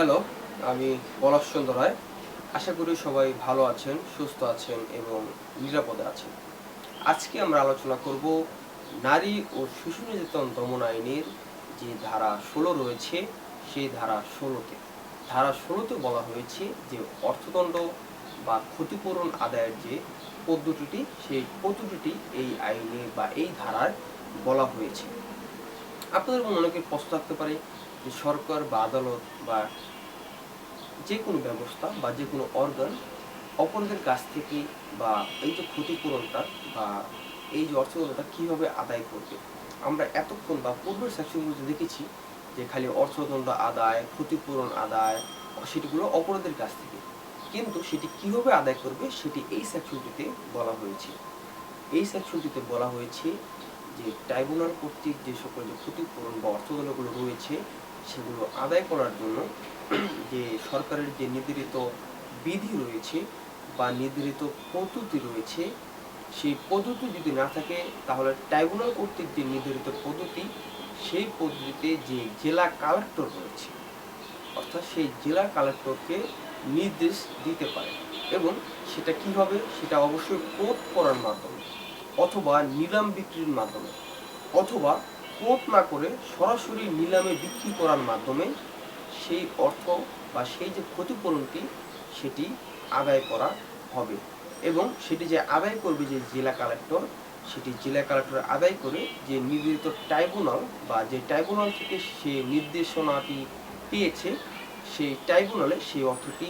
Hello, আমি পলাশ চন্দ্র রায়। আশা করি সবাই ভালো আছেন, সুস্থ আছেন এবং নিরাপদে আছেন। আজকে আমরা আলোচনা করব নারী ও শিশু নির্যাতন দমন আইনের যে ধারা ষোলো রয়েছে, সেই ধারা ষোলোতে। ধারা ষোলোতে বলা হয়েছে যে অর্থদণ্ড বা ক্ষতিপূরণ আদায়ের যে পদ্ধতিটি, সেই পদ্ধতিটি এই আইনে বা এই ধারায় বলা হয়েছে। আপনাদের মনে অনেকের প্রশ্ন থাকতে পারে যে সরকার বা আদালত বা যে কোনো ব্যবস্থা বা যে কোনো অর্গান অপরদের কাছ থেকে বা এই যে ক্ষতিপূরণটা বা এই যে অর্থদণ্ডটা কীভাবে আদায় করবে। আমরা এতক্ষণ বা পূর্বের সেকশনগুলোতে দেখেছি যে খালি অর্থদণ্ড আদায়, ক্ষতিপূরণ আদায় সেটিগুলো অপরাধের কাছ থেকে। কিন্তু সেটি কীভাবে আদায় করবে সেটি এই সেকশনটিতে বলা হয়েছে। এই সেকশনটিতে বলা হয়েছে যে ট্রাইব্যুনাল কর্তৃক যে সকল যে ক্ষতিপূরণ বা অর্থদণ্ডগুলো রয়েছে, সেগুলো আদায় করার জন্য যে সরকারের যে নির্ধারিত বিধি রয়েছে বা নির্ধারিত পদ্ধতি রয়েছে, সেই পদ্ধতি যদি না থাকে, তাহলে ট্রাইব্যুনাল কর্তৃক যে নির্ধারিত পদ্ধতি, সেই পদ্ধতিতে যে জেলা কালেক্টর রয়েছে, অর্থাৎ সেই জেলা কালেক্টরকে নির্দেশ দিতে পারে এবং সেটা কি হবে? সেটা অবশ্যই কোর্ট করার মাধ্যমে অথবা নিলাম বিক্রির মাধ্যমে অথবা কোর্ট না করে সরাসরি নিলামে বিক্রি করার মাধ্যমে সেই অর্থ বা সেই যে ক্ষতিপূরণটি সেটি আদায় করা হবে এবং সেটি যে আদায় করবে যে জেলা কালেক্টর, সেটি জেলা কালেক্টর আদায় করে যে নির্ধারিত ট্রাইব্যুনাল বা যে ট্রাইব্যুনাল থেকে সে নির্দেশনাটি পেয়েছে, সেই ট্রাইব্যুনালে সেই অর্থটি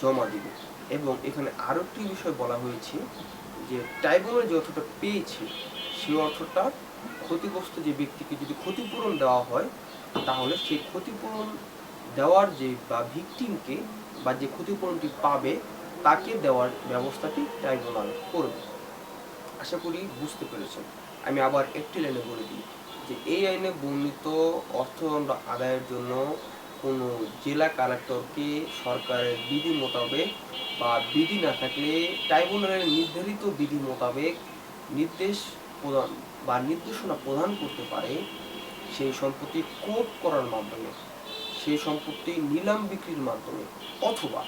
জমা দেবে। এবং এখানে আরও একটি বিষয় বলা হয়েছে যে ট্রাইব্যুনাল যে অর্থটা পেয়েছে সেই অর্থটা ক্ষতিগ্রস্ত যে ব্যক্তিকে যদি ক্ষতিপূরণ দেওয়া হয়, তাহলে সেই ক্ষতিপূরণ দেওয়ার যে বা ভিকটিমকে বা যে ক্ষতিপূরণটি পাবে, তাকে দেওয়ার ব্যবস্থাটি ট্রাইব্যুনাল করবে। আশা করি বুঝতে পেরেছেন। আমি আবার একটি লাইনে বলে দিই যে, এই আইনে বর্ণিত অর্থদণ্ড আদায়ের জন্য কোনো জেলা কালেক্টরকে সরকারের বিধি মোতাবেক বা বিধি না থাকলে ট্রাইব্যুনালের নির্ধারিত বিধি মোতাবেক নির্দেশ প্রদান বা নির্দেশনা প্রদান করতে পারে সেই সম্পত্তি কোর্ট করার মাধ্যমে। সেই সম্পত্তি নিলাম বিক্রির মাধ্যমে অথবা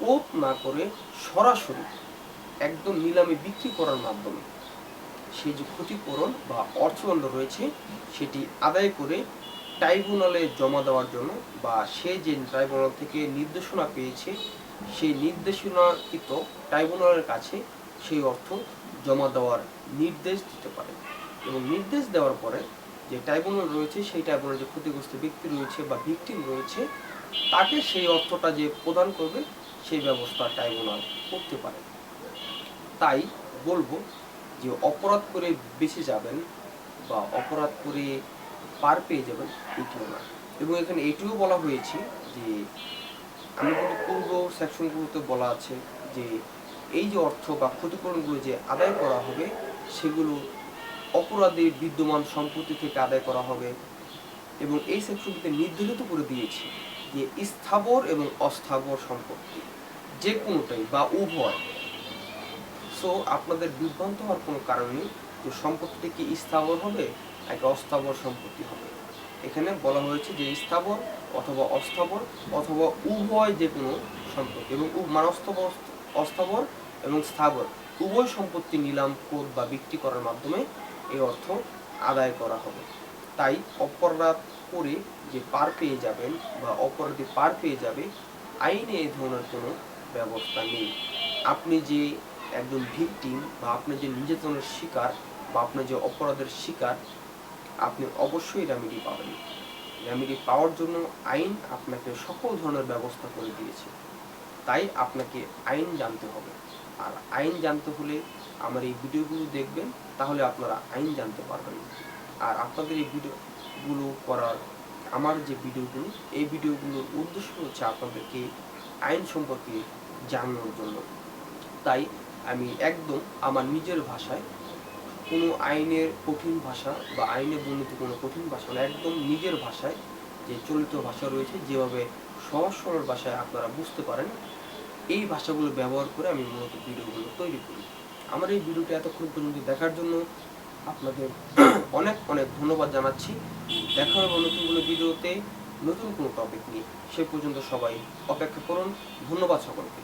কোপ না করে সরাসরি একদম নিলামে বিক্রি করার মাধ্যমে। সেই যে ক্ষতিপূরণ বা অর্থদণ্ড রয়েছে, সেটি আদায় করে ট্রাইব্যুনালে জমা দেওয়ার জন্য বা সে যে ট্রাইব্যুনাল থেকে নির্দেশনা পেয়েছে, সেই নির্দেশনাকৃত ট্রাইব্যুনালের কাছে সেই অর্থ জমা দেওয়ার নির্দেশ দিতে পারে। এবং নির্দেশ দেওয়ার পরে যে ট্রাইব্যুনাল রয়েছে, সেই ট্রাইব্যুনাল যে ক্ষতিগ্রস্ত ব্যক্তি রয়েছে বা ভিকটিম রয়েছে, তাকে সেই অর্থটা যে প্রদান করবে, সেই ব্যবস্থা ট্রাইব্যুনাল করতে পারে। তাই বলব যে অপরাধ করে বেঁচে যাবেন বা অপরাধ করে পার পেয়ে যাবেন এটিও না এবং এখানে এটিও বলা হয়েছে যে, আমি কিন্তু পূর্ব সেকশনগুলোতে বলা আছে যে, এই যে অর্থ বা ক্ষতিপূরণগুলো যে আদায় করা হবে, সেগুলো অপরাধের বিদ্যমান সম্পত্তি থেকে আদায় করা হবে এবং এই সেকশনটিতে নির্ধারিত করে দিয়েছে যে স্থাবর এবং অস্থাবর সম্পত্তি, যে কোনোটাই বা উভয়। সো আপনাদের বিভ্রান্ত হওয়ার কোনো কারণ নেই যে সম্পত্তিটি কি স্থাবর হবে নাকি অস্থাবর সম্পত্তি হবে। এখানে বলা হয়েছে যে স্থাবর অথবা অস্থাবর অথবা উভয় যে কোনো সম্পত্তি এবং উ- মানে অস্থাবর এবং স্থাবর, উভয় সম্পত্তি নিলাম কোর্ট বা বিক্রি করার মাধ্যমে এই অর্থ আদায় করা হবে। তাই অপরাধ করে যে পার পেয়ে যাবেন বা অপরাধী পার পেয়ে যাবে, আইনে এই ধরনের কোনো ব্যবস্থা নেই। আপনি যে একজন ভিকটিম বা আপনি যে নির্যাতনের শিকার বা আপনি যে অপরাধের শিকার, আপনি অবশ্যই রেমেডি পাবেন। রেমেডি পাওয়ার জন্য আইন আপনাকে সকল ধরনের ব্যবস্থা করে দিয়েছে। তাই আপনাকে আইন জানতে হবে। আর আইন জানতে হলে আমার এই ভিডিওগুলো দেখবেন, তাহলে আপনারা আইন জানতে পারবেন। আর আপনাদের এই ভিডিওগুলো করার আমার যে ভিডিওগুলো, এই ভিডিওগুলোর উদ্দেশ্য হচ্ছে আপনাদেরকে আইন সম্পর্কে জানানোর জন্য। তাই আমি একদম আমার নিজের ভাষায় কোনো আইনের কঠিন ভাষা বা আইনে বর্ণিত কোনো কঠিন ভাষা না, একদম নিজের ভাষায় যে চলিত ভাষা রয়েছে, যেভাবে সহজ সরল ভাষায় আপনারা বুঝতে পারেন, এই ভাষাগুলো ব্যবহার করে আমি মূলত ভিডিওগুলো তৈরি করি। আমার এই ভিডিওটি এতক্ষণ পর্যন্ত দেখার জন্য আপনাদের অনেক অনেক ধন্যবাদ জানাচ্ছি। দেখা হবে নতুন কোনো ভিডিওতে, নতুন কোনো টপিক নিয়ে। সে পর্যন্ত সবাই অপেক্ষা করুন। ধন্যবাদ সকলকে।